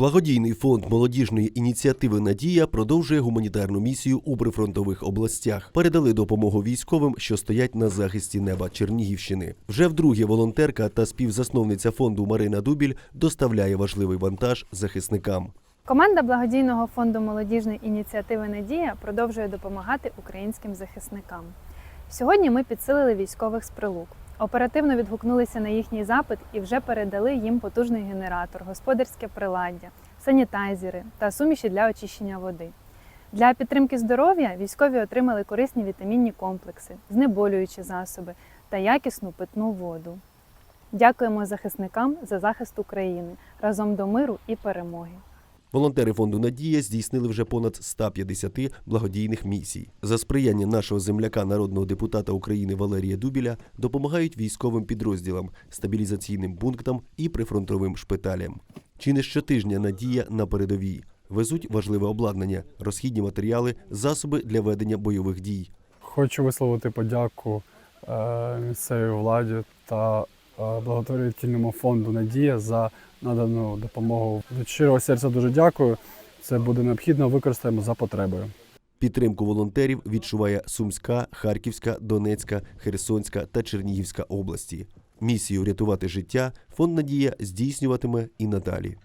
Благодійний фонд молодіжної ініціативи Надія продовжує гуманітарну місію у прифронтових областях. Передали допомогу військовим, що стоять на захисті неба Чернігівщини. Вже вдруге волонтерка та співзасновниця фонду Марина Дубіль доставляє важливий вантаж захисникам. Команда благодійного фонду молодіжної ініціативи Надія продовжує допомагати українським захисникам. Сьогодні ми підсилили військових з прилук. Оперативно відгукнулися на їхній запит і вже передали їм потужний генератор, господарське приладдя, санітайзери та суміші для очищення води. Для підтримки здоров'я військові отримали корисні вітамінні комплекси, знеболюючі засоби та якісну питну воду. Дякуємо захисникам за захист України разом до миру і перемоги. Волонтери фонду Надія здійснили вже понад 150 благодійних місій. За сприяння нашого земляка, народного депутата України Валерія Дубіля, допомагають військовим підрозділам, стабілізаційним пунктам і прифронтовим шпиталям. Чи не щотижня надія на передовій везуть важливе обладнання, розхідні матеріали, засоби для ведення бойових дій. Хочу висловити подяку е, місцевій владі та благотворительному фонду Надія за надану допомогу. Від щирого серця дуже дякую. Це буде необхідно, використаємо за потребою. Підтримку волонтерів відчуває Сумська, Харківська, Донецька, Херсонська та Чернігівська області. Місію рятувати життя фонд Надія здійснюватиме і надалі.